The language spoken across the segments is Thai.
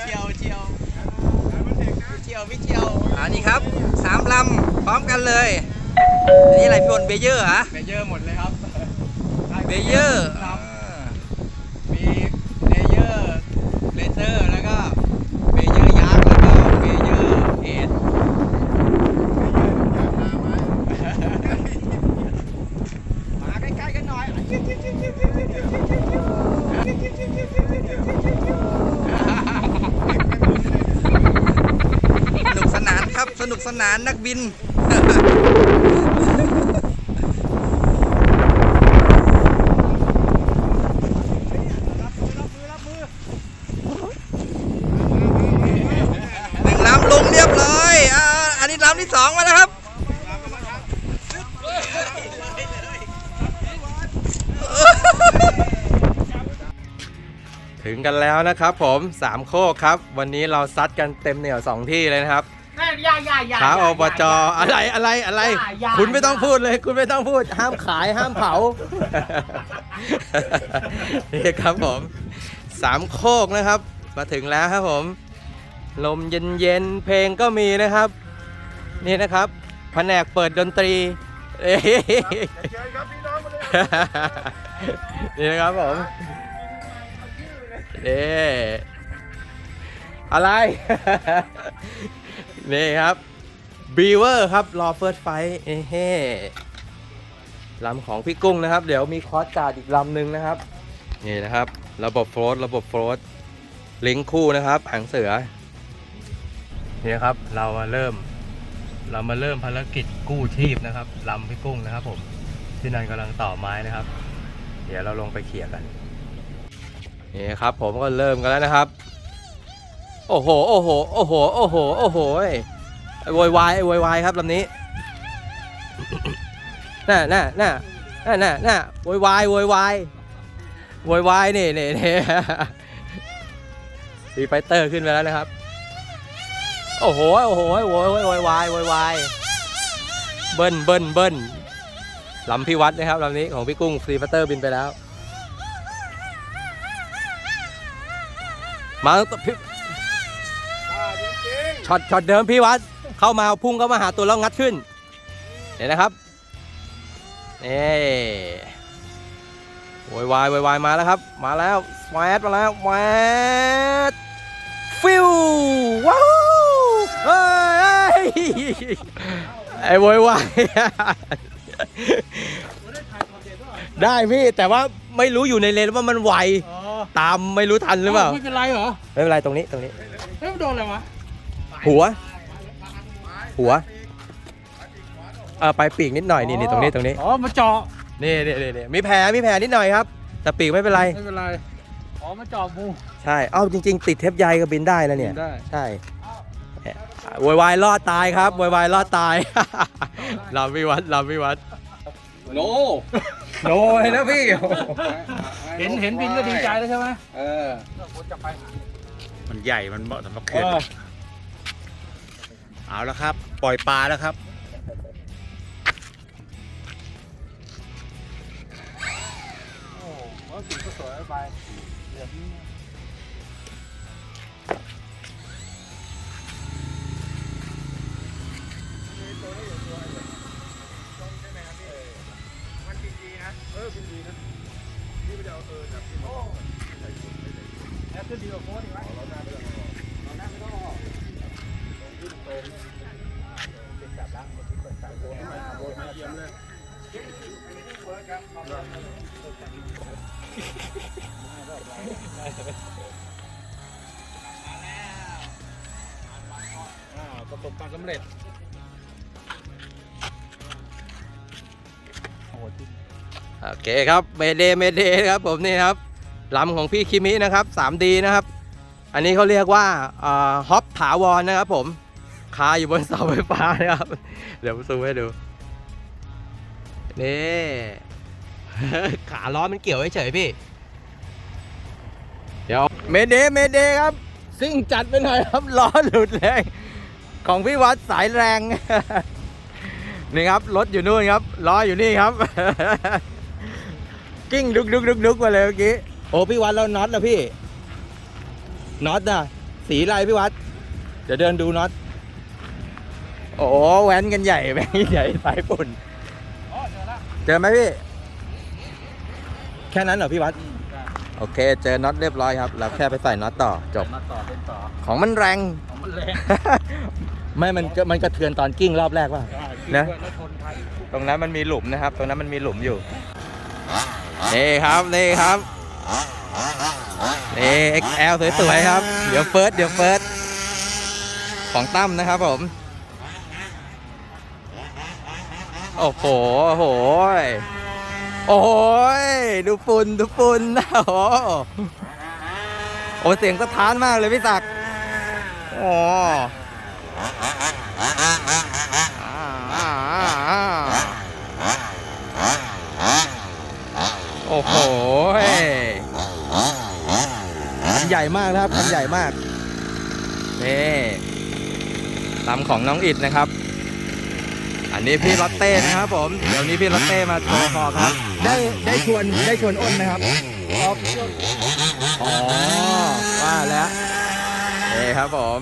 เชียวเชียวเชียวพี่เชียวอันนี้ครับสามลำพร้อมกันเลยอันนี้อะไรพี่บนเบเยอร์เหรอะเบเยอร์หมดเลยครับเบเยอร์ครับมีเลเยอร์เลเซอร์แล้วก็เบเยอร์ยักษ์แล้วก็เบเยอร์เอสมาใกล้ๆกันหน่อย สนุกสนานครับ ส นานนักบิน หนึ่งลำลงเรียบร้อยอ่าอันนี้ลำที่สองมาแล้วครับ ถึงกันแล้วนะครับผมสามโคกครับ วันนี้เราซัดกันเต็มเหนี่ยวสองที่เลยนะครับ อย่าอย่าอย่าขาอบจอะไรอะไรอะไร อย่าอย่า คุณไม่ต้องพูดเลย คุณไม่ต้องพูด ห้ามขายห้ามเผา นี่ครับผมสามโคกนะครับ มาถึงแล้วครับผม ลมเย็นเย็นๆเพลงก็มีนะครับ นี่นะครับแผนกเปิดดนตรีเอ้ยนี่นะครับผมนี่อะไร นี่ครับบีเวอร์ครับรอเฟิร์สไฟเอ้เฮ้ลำของพี่กุ้งนะครับ เดี๋ยวมีคอร์สการ์ดอีกลำหนึ่งนะครับ นี่นะครับ ระบบโฟลตระบบโฟลตลิงคู่นะครับหางเสือนี่ครับ เรามาเริ่ม เรามาเริ่มภารกิจกู้ชีพนะครับลำพี่กุ้งนะครับผมที่นันกำลังต่อไม้นะครับ เดี๋ยวเราลงไปเขี่ยกันนี่ครับผมก็เริ่มกันแล้วนะครับ โอ้โห โอ้โห โอ้โห โอ้โห โอ้โหไอ้โวยวายไอ้โวยวายครับลำนี้ น่ะน่ะน่ะน่ะน่ะน่ะโวยวายโวยวายโวยวายนี่นี่นี่ซีไฟเตอร์ขึ้นไปแล้วนะครับ โอ้โห โอ้โหโวยวายโวยวายโวยวายเบิ้ลเบิ้ลเบิ้ลลำพี่วัดนะครับลำนี้ของพี่กุ้งซีไฟเตอร์บินไปแล้ว มาพี่ ช็อตช็อตเดิมพี่วัดเข้ามาพุ่งเข้ามาหาตัวแล้วงัดขึ้นเห็นนะครับนี่โวยวายโวยวายมาแล้วครับ มาแล้วแวดมาแล้วแวดฟิวว้าวเฮ้ยไอ้โวยวายได้พี่แต่ว่าไม่รู้อยู่ในเลนว่ามันไวตามไม่รู้ทันหรือเปล่าไม่เป็นไรเหรอไม่เป็นไรตรงนี้ตรงนี้ เฮ้ยมันโดนอะไรวะหัว หัวเออไปปีกนิดหน่อยนี่นี่ตรงนี้ตรงนี้อ๋อมาเจาะนี่นี่นี่นี่มีแผลมีแผลนิดหน่อยครับ แต่ปีกไม่เป็นไร ไม่เป็นไรอ๋อมาเจาะมูใช่เอ้าจริง ๆ ติดเทปใยก็บินได้นะเนี่ยได้ใช่โวยวายรอดตายครับโวยวายรอดตายลำวิวัฒน์ลำวิวัฒน์โนโนเลยนะพี่ เห็นเห็นบินก็ดีใจแล้วใช่ไหมเออมัน ใหญ่มันเหมาะสำหรับเขื่อนเอาแล้วครับ ปล่อยปลาแล้วครับ โอ้โหสีก็สวยไปเหลืองเออเป็นดีนะ นี่ไม่ได้เอาเออแบบโอ้ ระสบความสำเร็จโอเคครับเมเดเมเดครับผมนี่ครับ ลำของพี่คิมินะครับ 3D นะครับ อันนี้เขาเรียกว่าฮอปถาวรนะครับผม คาอยู่บนเสาไฟฟ้านะครับ เดี๋ยวซูมให้ดู นี่ ขาล้อมันเกี่ยวเฉยพี่ เดี๋ยวเมเดเมเดครับ ซิ่งจัดไปหน่อยครับ ล้อหลุดเลย ของพี่วัดสายแรง นี่ครับ รถอยู่นู่นครับ ล้ออยู่นี่ครับ กิ้งดุกดุกดุกดุกมาเลยเมื่อกี้ โอ้พี่วัดแล้วน็อตนะพี่น็อตนะสีอะไรพี่วัดเดี๋ยวเดินดูน็อตโอ้แว้นกันใหญ่แว้นกันใหญ่สายปุ่นอ๋อเจอละเจอไหมพี่ แค่นั้นเหรอพี่วัดโอเค เจอน็อตเรียบร้อยครับ เราแค่ไปใส่น็อตต่อจบมาต่อเป็นต่อของมันแรงของมันแรงไม่มันก็มันกระเทือนตอนกิ้งรอบแรกว่ะนะแล้วชนทันตรงนั้นมันมีหลุมนะครับ ตรงนั้นมันมีหลุมอยู่นี่ครับนี่ครับ นี่ XL สวยๆครับ เดี๋ยวเฟิร์สเดี๋ยวเฟิร์สของตั้มนะครับผม โอ้โห โอ้โห โอ้โห ดูฝุ่นดูฝุ่นโอ้โหโอ้เสียงสะท้านมากเลยพี่ศักดิ์โอ้ โอ้โหคันใหญ่มากนะครับคันใหญ่มากนี่ลำของน้องอิดนะครับ อันนี้พี่ลอตเต้นะครับผม เดี๋ยวนี้พี่ลอตเต้มาโชว์คอครับ ได้ได้ชวนได้ชวนอ้นนะครับอ๋อว่าแล้วนี่ครับผม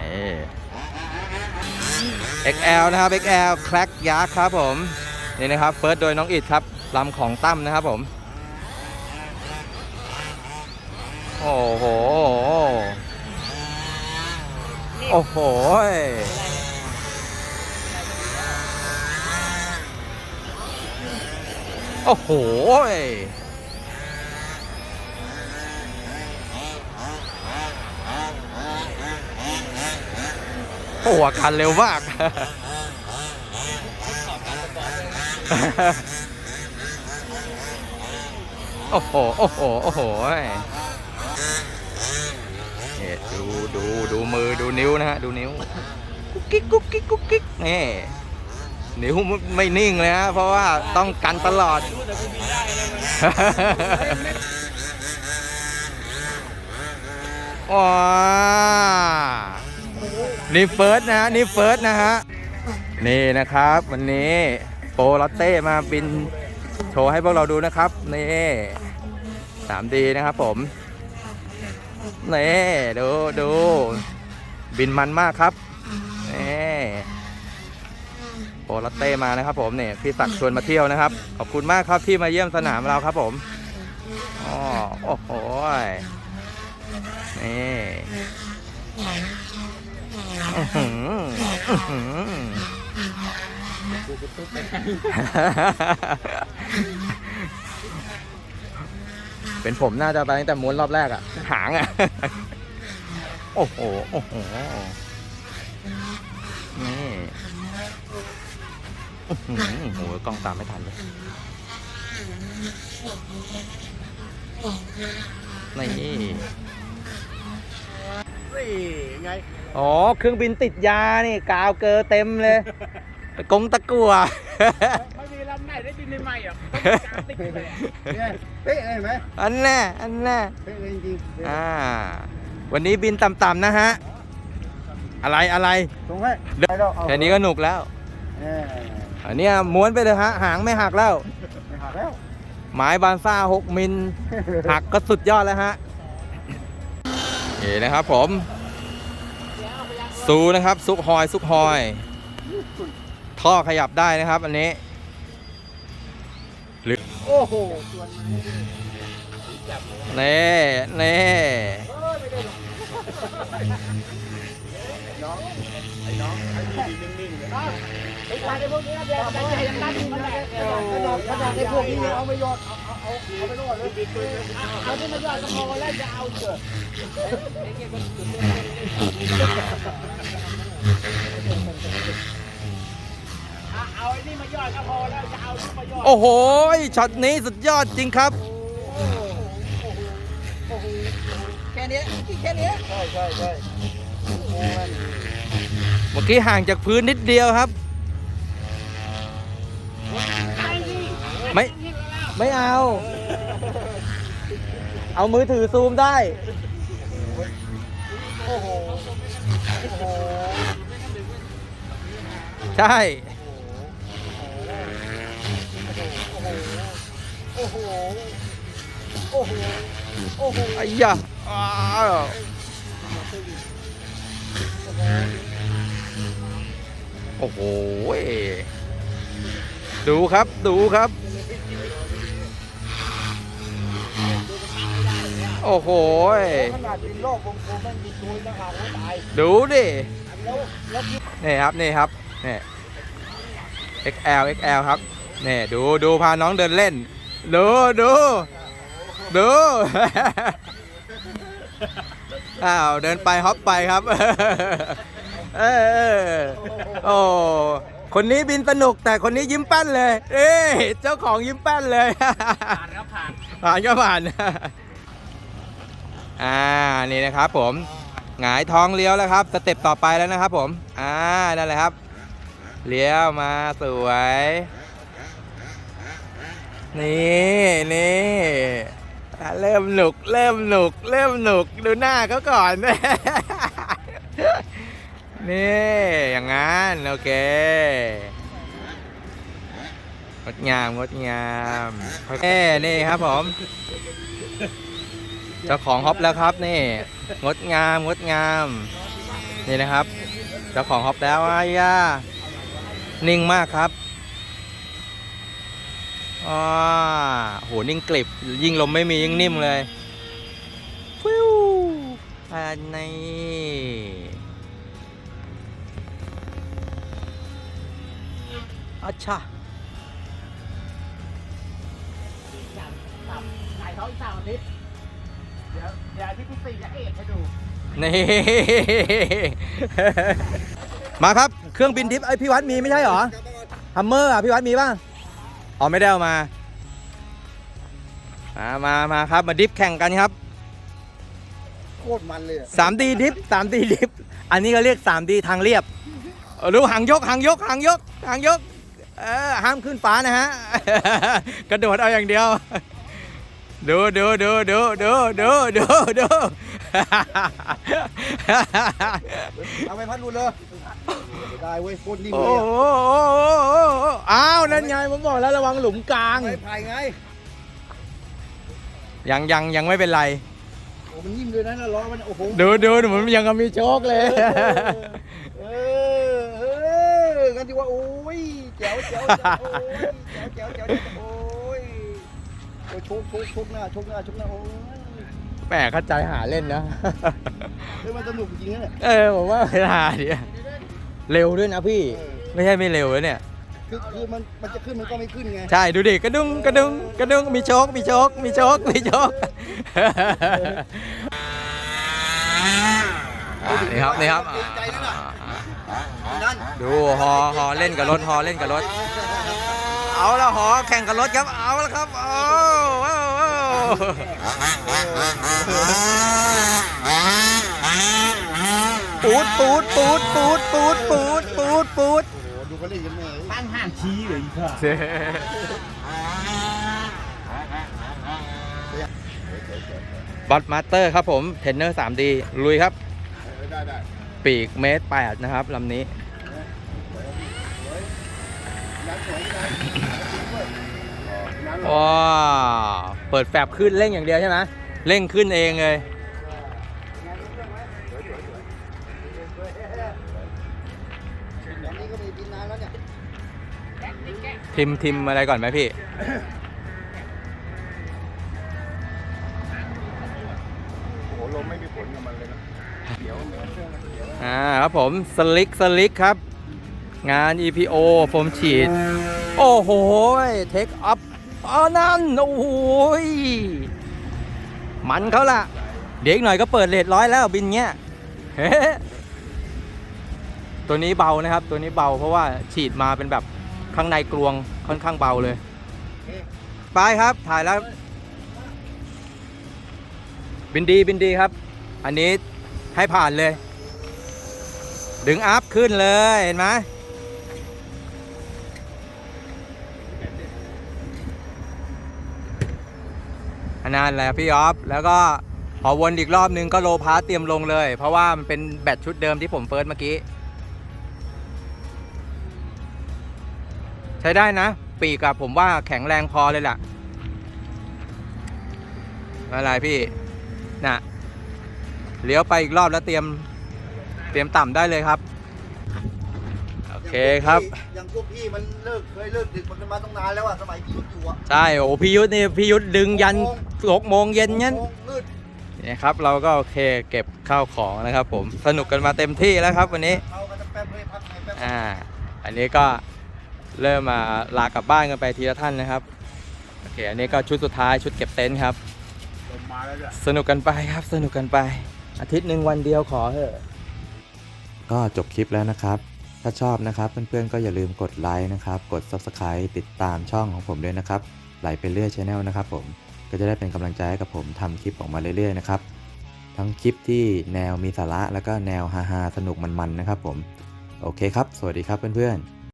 นี่ XL นะครับ XL แคลกยักษ์ครับผม นี่นะครับเฟิร์สโดยน้องอิดครับลำของตั้มนะครับผม โอ้โห โอ้โห โอ้โห โอ้โหคันเร็วมาก โอ้โห โอ้โห โอ้โหเนี่ยดู ดู ดูมือ ดูนิ้วนะฮะ ดูนิ้ว กุ๊กกิ๊ก กุ๊กกิ๊ก กุ๊กกิ๊กนี่นิ้วไม่นิ่งเลยฮะ เพราะว่าต้องกันตลอด ว้า นี่เฟิร์สนะฮะ นี่เฟิร์สนะฮะ นี่นะครับวันนี้ โปรลอตเต้มาบินโชว์ให้พวกเราดูนะครับ นี่ 3D นะครับผม นี่ ดูดูบินมันมากครับ นี่โปรลอตเต้มานะครับผมเนี่ยพี่ศักดิ์ชวนมาเที่ยวนะครับ ขอบคุณมากครับที่มาเยี่ยมสนามเราครับผมอ๋อโอ้โหนี่อื้อหือ เป็นผมน่าจะไปตั้งแต่ม้วนรอบแรกอะหางอะโอ้โหโอ้โหนี่อื้อหือโอ้โหกล้องตามไม่ทันเลยนี่นี่ไงอ๋อเครื่องบินติดยานี่กาวเกอเต็มเลย ไปกงตะกัว ไม่มีลำไหนได้บินใหม่ๆอะต้องมีการติดเลยเนี่ยเป๊ะเลยเห็นไหมอันแน่อันแน่เป๊ะเลยจริงๆอ่า วันนี้บินต่ำๆนะฮะ อะไรอะไร ตรงให้แค่นี้ก็หนุกแล้ว เอออันเนี้ยม้วนไปเลยฮะ หางไม่หักแล้ว ไม่หักแล้วไม้บานซ่า 6 มิล หักก็สุดยอดแล้วฮะนี่นะครับผมซูนะครับ ซุกฮอย ซุกฮอย ท่อขยับได้นะครับ อันนี้โอ้โหเน่เน่โอ้ โหช็อตนี้สุดยอดจริงครับแค่นี้แค่นี้ใช่ใช่ใช่เมื่อกี้ห่างจากพื้นนิดเดียวครับ ไม่ไม่เอา เอามือถือซูมได้ใช่ โอ้โห โอ้โห โอ้โหไอ้ยะอ้าวโอ้โห ดูครับ ดูครับ โอ้โห ขนาดเป็นโลกวงกลมแม่งมีตัวต่างหากว่าตายดูดิ แล้วแล้วคิดนี่ครับ นี่ครับ นี่ XL XL ครับ นี่ ดู ดู พาน้องเดินเล่น ดูดูดูอ้าวเดินไปฮอปไปครับเออโอ้คนนี้บินสนุกแต่คนนี้ยิ้มแป้นเลย เอ้เจ้าของยิ้มแป้นเลย ผ่านครับผ่านผ่านก็ผ่านอ่านี่นะครับผมหงายท้องเลี้ยวแล้วครับ สเต็ปต่อไปแล้วนะครับผม อ่านั่นแหละครับ เลี้ยวมาสวย นี่นี่เริ่มหนุก เริ่มหนุก เริ่มหนุกดูหน้าเขาก่อน นี่อย่างงั้น โอเคงดงามงดงามเอ้นี่ครับผมเจ้าของฮอปแล้วครับนี่ งดงามงดงาม นี่นะครับเจ้าของฮอปแล้วอาย่านิ่งมากครับ อ่าโหนิ่งกลิบ ยิ่งลมไม่มียิ่งนิ่มเลยฟิวอันนี้อัชชาไหนเขาอีกสามอาทิตย์เดี๋ยวเดี๋ยวอาที่ที่สี่จะเอ็ดให้ดู นี่ มาครับ เครื่องบินทิพย์ไอพี่วัดมีไม่ใช่เหรอ ฮัมเมอร์อะพี่วัดมีป่ะ อ๋อไม่ได้เอามา มา มา มาครับ มาดิฟแข่งกันครับโคตรมันเลยอะ 3D ดิฟ 3D ดิฟ อันนี้ก็เรียก 3D ทางเรียบเออดูหางยกหางยกหางยกหางยก เออห้ามขึ้นฟ้านะฮะ กระโดดเอาอย่างเดียว ดูดูดูดูดูดูดูดู เอาไปพัดรูเลยได้เว้ยโคตรนิ่มโอ้เลยโหอ้าว นั่นไงผมบอกแล้วระวังหลุมกลาง ไม้ไผ่ไงยังยังยังไม่เป็นไร โอ้มันนิ่มเลยนะน่ะล้อมันโอ้โหดูดูเหมือนยังกับมีโชคเลย เออเออกันที่ว่าโอ้ยแจ๋วแจ๋วแจ๋วโอ้ยแจ๋วแจ๋วแจ๋วโอ้ยโอ้ยชกชกชกหน้าชกหน้าชกหน้าโอ้ยแหมเข้าใจหาเล่นนะ เฮ้ยมันสนุกจริงๆนะเนี่ยเออผมว่าเวลาเนี่ยเร็วด้วยนะพี่ เออไม่ใช่ไม่เร็วเลยเนี่ย คือคือมันมันจะขึ้นมันก็ไม่ขึ้นไงใช่ดูดิกระดุงกระดุงกระดุงมีโชคมีโชคมีโชคมีโชคนี่ครับนี่ครับเกรงใจด้วยนะนั่นดูฮอฮอเล่นกับรถฮอเล่นกับรถ เอาแล้วฮอแข่งกับรถครับเอาแล้วครับโอ้โอ้โอ้ปูดปูดปูดปูดปูดปูดปูดปูดโอ้โห ดูเขาเล่นกันแม่ตั้งห่างชี้เลยอีกค่ะบอทมาสเตอร์ครับผมเทรนเนอร์ 3D ลุยครับ ได้ได้ปีกเมตรแปดนะครับลำนี้นัดสวยนะนัดว้าว เปิดแฟบขึ้นเร่งอย่างเดียวใช่ไหมเร่งขึ้นเองเลย ทิมทิมอะไรก่อนไหมพี่ โอ้โหลมไม่มีผลกับมันเลยนะเดี๋ยวเหมือนเครื่องมันเดี๋ยวอ่าครับผมสลิกสลิกครับ งาน EPO โฟมฉีด โอ้โหเทคอัพอ๋อนั่น โอ้โหยมันเขาล่ะ เดี๋ยวอีกหน่อยก็เปิดเลทร้อยแล้วบินเงี้ยเฮ้ตัวนี้เบานะครับ ตัวนี้เบาเพราะว่าฉีดมาเป็นแบบ ข้างในกลวงค่อนข้างเบาเลย ไปครับ ถ่ายแล้ว บินดีบินดีครับ อันนี้ให้ผ่านเลย ดึงอัพขึ้นเลย เห็นไหมอันนั้นแหละพี่ออฟแล้วก็พอวนอีกรอบนึงก็โลพาร์เตรียมลงเลย เพราะว่ามันเป็นแบตชุดเดิมที่ผมเฟิร์สเมื่อกี้ ช้ได้นะ ปีกอะผมว่าแข็งแรงพอเลยล่ะไม่เป็นไรพี่น่ะเลี้ยวไปอีกรอบแล้วเตรียมเตรียมต่ำได้เลยครับ โอเคครับ อย่างพวกพี่มันเลิกเคยเลิกดึกมันมาต้องนานแล้วอะสมัยพี่อยู่อะใช่โอ้พี่ยุทธนี่พี่ยุทธดึงยันหกโมงเย็นงั้นโมงมืดนี่ครับเราก็โอเคเก็บข้าวของนะครับ ผมสนุกกันมาเต็มที่แล้วครับ วันนี้เอากันจะแป๊บเลยพักไหนแป๊บอ่าอันนี้ก็ เริ่มมาลากลับบ้านกันไปทีละท่านนะครับโอเคอันนี้ก็ชุดสุดท้ายชุดเก็บเต็นท์ครับลมมาแล้วจ้ะสนุกกันไปครับ สนุกกันไป อาทิตย์หนึ่งวันเดียวขอเถอะก็จบคลิปแล้วนะครับ ถ้าชอบนะครับเพื่อนๆก็อย่าลืมกดไลค์นะครับ กด Subscribe ติดตามช่องของผมด้วยนะครับไหลไปเรื่อยช anel นะครับผมก็จะได้เป็นกำลังใจให้กับผมทำคลิปออกมาเรื่อยๆนะครับทั้งคลิปที่แนวมีสาระแล้วก็แนวฮาๆสนุกมันๆนะครับผม โอเคครับ สวัสดีครับเพื่อนๆ